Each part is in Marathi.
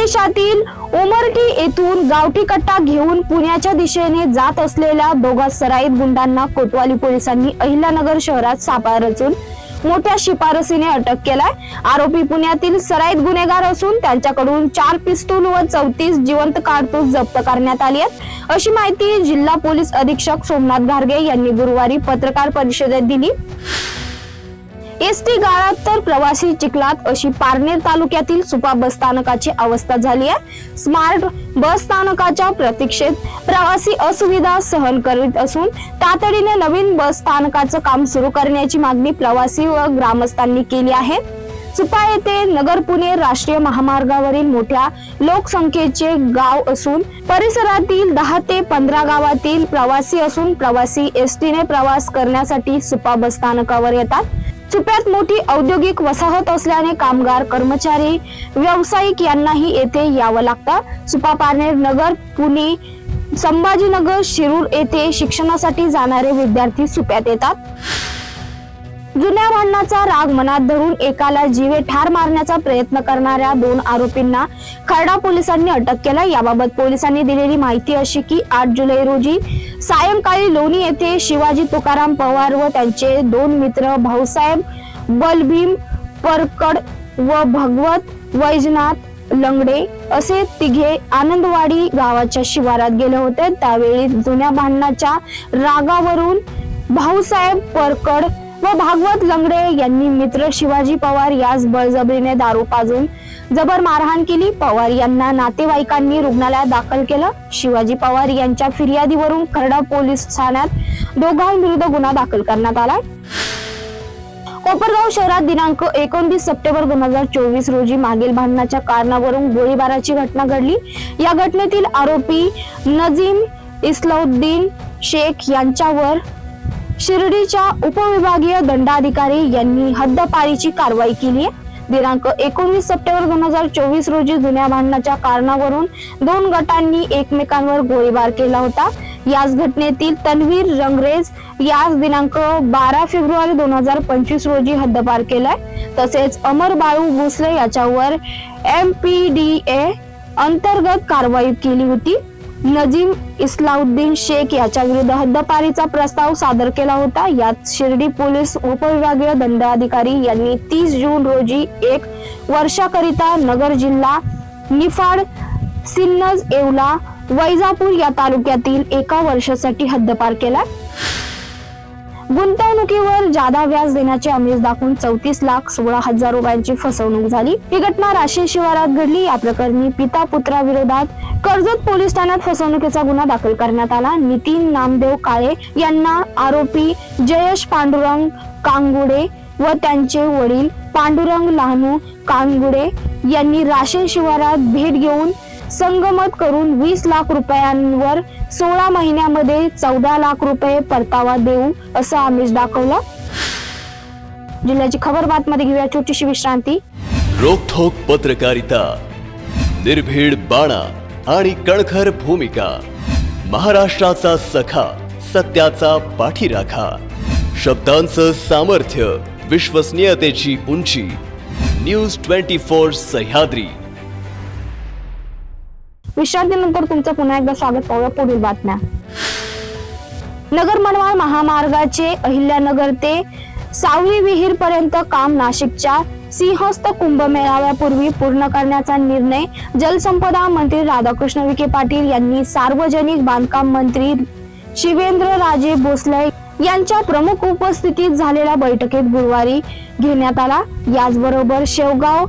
प्रदेशातील उमरठी येथून गावठी कट्टा घेऊन पुण्याच्या दिशेने जात असलेल्या दोघा सराईत गुंडांना कोतवाली पोलिसांनी अहिल्यानगर शहरात सापळा रचून मोठ्या शिफारसीने अटक केलाय. आरोपी पुण्यातील सराईत गुन्हेगार असून त्यांच्याकडून चार पिस्तूल व चौतीस जिवंत कारतूस जप्त करण्यात आली आहेत. अशी माहिती जिल्हा पोलीस अधीक्षक सोमनाथ घारगे यांनी गुरुवारी पत्रकार परिषदेत दिली. एस टी गाळात तर प्रवासी चिखलात अशी पारनेर तालुक्यातील सुपा बस स्थानकाची अवस्था झाली आहे. स्मार्ट बस स्थानकाच्या प्रतीक्षेत प्रवासी असुविधा सहन करीत असून तातडीने नवीन बस स्थानकाचं काम सुरू करण्याची मागणी प्रवासी व ग्रामस्थांनी केली आहे. सुपा येथे नगर पुणे राष्ट्रीय महामार्गावरील मोठ्या लोकसंख्येचे गाव असून परिसरातील दहा ते पंधरा गावातील प्रवासी असून प्रवासी एसटीने प्रवास करण्यासाठी सुपा बस स्थानकावर येतात. सुप्यात मोठी औद्योगिक वसाहत असल्याने कामगार कर्मचारी व्यावसायिक यांनाही येथे यावं लागतं. सुपा पारनेर नगर पुणे संभाजीनगर शिरूर येथे शिक्षणासाठी जाणारे विद्यार्थी सुप्यात येतात. जुन्या भांडणाचा राग मनात धरून एकाला जीवे ठार मारण्याचा प्रयत्न करणाऱ्या दोन आरोपींना खर्डा पोलिसांनी अटक केला. याबाबत पोलिसांनी दिलेली माहिती अशी की आठ जुलै रोजी सायंकाळी लोणी येथे शिवाजी तुकाराम पवार व त्यांचे दोन मित्र भाऊसाहेब बलभीम परकड व भगवत वैजनाथ लंगडे असे तिघे आनंदवाडी गावाच्या शिवारात गेले होते. त्यावेळी जुन्या भांडणाच्या रागावरून भाऊसाहेब परकड व भागवत लंगडे यांनी मित्र शिवाजी पवार यास बळजबरीने दारू पाजून जबर मारहाण केली. पवार यांना नातेवाईकांनी रुग्णालयात दाखल केलं. शिवाजी पवार यांच्या फिर्यादीवरून खरडा पोलीस ठाण्यात दोघांविरुद्ध गुन्हा दाखल करण्यात आला. कोपरगाव शहरात दिनांक एकोणतीस सप्टेंबर दोन हजार चोवीस रोजी मागील भांडणाच्या कारणावरून गोळीबाराची घटना घडली. या घटनेतील आरोपी नजीम इस्लाउद्दीन शेख यांच्यावर शिर्डीच्या उपविभागीय दंडाधिकारी यांनी हद्दपारीची कारवाई केली आहे. दिनांक एकोणीस सप्टेंबर दोन हजार चोवीस रोजी जुन्या भांडणाच्या कारणावरून दोन गटांनी एकमेकांवर गोळीबार केला होता. याच घटनेतील तन्वीर रंगरेज याच दिनांक बारा फेब्रुवारी दोन हजार पंचवीस रोजी हद्दपार केलाय. तसेच अमर बाळू भोसले याच्यावर एम पी डी ए अंतर्गत कारवाई केली होती. नजीम इस्लाउद्दीन शेख याच्या विरुद्ध हद्दपारीचा प्रस्ताव सादर केला होता. यात शिर्डी पोलीस उपविभागीय दंडाधिकारी यांनी तीस जून रोजी एक वर्षाकरिता नगर जिल्हा निफाड सिन्नज येवला वैजापूर या तालुक्यातील एका वर्षासाठी हद्दपार केला. गुंतवणुकीवर जादा व्याज देण्याचे आमिष दाखवून चौतीस लाख सोळा हजार रुपयांची फसवणूक झाली. ही घटना राशीन शिवारात घडली. या प्रकरणी पिता पुत्राविरोधात कर्जत पोलीस ठाण्यात फसवणुकीचा गुन्हा दाखल करण्यात आला. नितीन नामदेव काळे यांना आरोपी जयेश पांडुरंग कांगुडे व त्यांचे वडील पांडुरंग लहानू कांगुडे यांनी राशीन शिवारात भेट घेऊन संगमत करून वीस लाख रुपयांवर सोळा महिन्यामध्ये चौदा लाख रुपये परतावा देऊ असं आमिष दाखवलं. जिल्ह्याची खबर बातमध्ये घेऊया. छोटीशी विश्रांती. रोखोक पत्रकारिता निर्भीड बाणा आणि कणखर भूमिका महाराष्ट्राचा सखा सत्याचा पाठीराखा शब्दांचं सामर्थ्य विश्वसनीयतेची उंची न्यूज ट्वेंटी फोर सह्याद्री. विश्रांतीनंतर तुमचं पुन्हा एकदा स्वागत पाहूया पुढील बातम्या. नगर मनमाड महामार्गाचे अहिल्यानगर ते सावली विहीर पर्यंत काम नाशिकच्या सिंहस्थ कुंभमेळाव्यापूर्वी पूर्ण करण्याचा निर्णय जलसंपदा मंत्री राधाकृष्ण विखे पाटील यांनी सार्वजनिक बांधकाम मंत्री शिवेंद्र राजे भोसले यांच्या प्रमुख उपस्थितीत झालेल्या बैठकीत गुरुवारी घेण्यात आला. याचबरोबर शेवगाव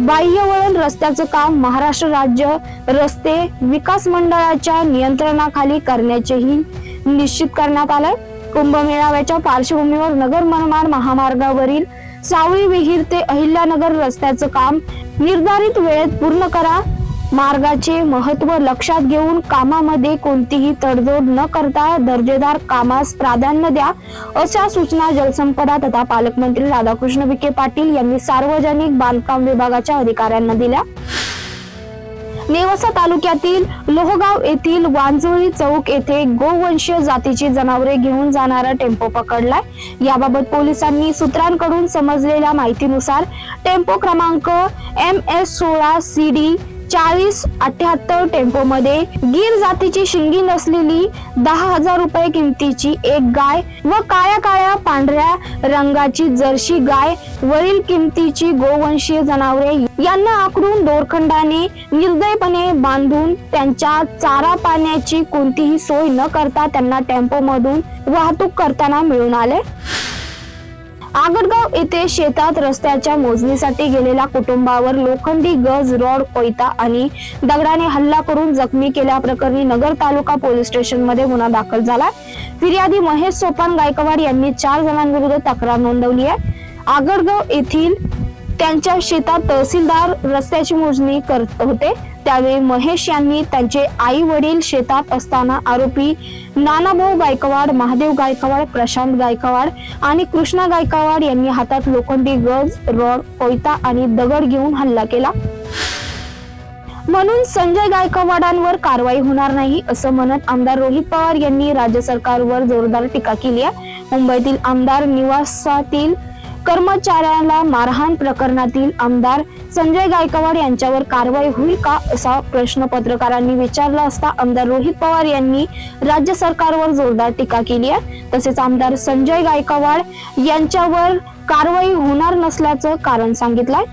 बाह्यवळण रस्त्याचं काम महाराष्ट्र राज्य रस्ते विकास मंडळाच्या नियंत्रणाखाली करण्याचेही निश्चित करण्यात आलंय. कुंभमेळाव्याच्या पार्श्वभूमीवर नगर मनमाड महामार्गावरील सावळी विहीर ते अहिल्यानगर रस्त्याचं काम निर्धारित वेळेत पूर्ण करा. मार्गाचे महत्त्व लक्षात घेऊन कामामध्ये कोणतीही तडजोड न करता दर्जेदार कामास प्राधान्य द्या अशा सूचना जलसंपदा तथा पालकमंत्री राधाकृष्ण विखे पाटील यांनी सार्वजनिक बांधकाम विभागाच्या अधिकाऱ्यांना दिल्या. नेवासा तालुक्यातील लोहगाव येथील वांजुळी चौक येथे गोवंशीय जातीची जनावरे घेऊन जाणारा टेम्पो पकडलाय. याबाबत पोलिसांनी सूत्रांकडून समजलेल्या माहितीनुसार टेम्पो क्रमांक एम एस सोळा सी डी चाळीस अठ्याहत्तर टेम्पोमध्ये गीर जातीची शिंगी नसलेली दहा हजार रुपये किमतीची एक गाय व काळ्या काळ्या पांढऱ्या रंगाची जर्सी गाय वरील किमतीची गोवंशीय जनावरे यांना आकडून दोरखंडाने निर्दयपणे बांधून त्यांच्या चारा पाण्याची कोणतीही सोय न करता त्यांना टेम्पो मधून वाहतूक करताना मिळून आले. आगडगाव येथे शेतात रस्त्याच्या मोजणीसाठी गेलेल्या कुटुंबावर लोखंडी गज रॉड कोयता आणि दगडाने हल्ला करून जखमी केल्याप्रकरणी नगर तालुका पोलीस स्टेशनमध्ये गुन्हा दाखल झाला फिर्यादी महेश सोपान गायकवाड यांनी चार जणांविरुद्ध तक्रार नोंदवली आहे. आगडगाव येथील त्यांच्या शेतात तहसीलदार रस्त्याची मोजणी करत होते. त्यावेळी महेश यांनी त्यांचे आई वडील शेतात असताना आरोपी नानाभाऊ गायकवाड महादेव गायकवाड प्रशांत गायकवाड आणि कृष्णा गायकवाड यांनी हातात लोखंडी गज रॉड कोयता आणि दगड घेऊन हल्ला केला. म्हणून संजय गायकवाडांवर कारवाई होणार नाही असं म्हणत आमदार रोहित पवार यांनी राज्य सरकारवर जोरदार टीका केली आहे. मुंबईतील आमदार निवासातील कर्मचाऱ्याला मारहाण प्रकरणातील आमदार संजय गायकवाड यांच्यावर कारवाई होईल का असा प्रश्न पत्रकारांनी विचारला असता आमदार रोहित पवार यांनी राज्य सरकारवर जोरदार टीका केली आहे. तसेच आमदार संजय गायकवाड यांच्यावर कारवाई होणार नसल्याचं कारण सांगितलंय.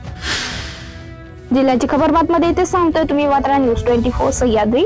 जिल्ह्याची खबर बातमध्ये इथे सांगतोय तुम्ही वात्रा न्यूज ट्वेंटी फोर सह्याद्री.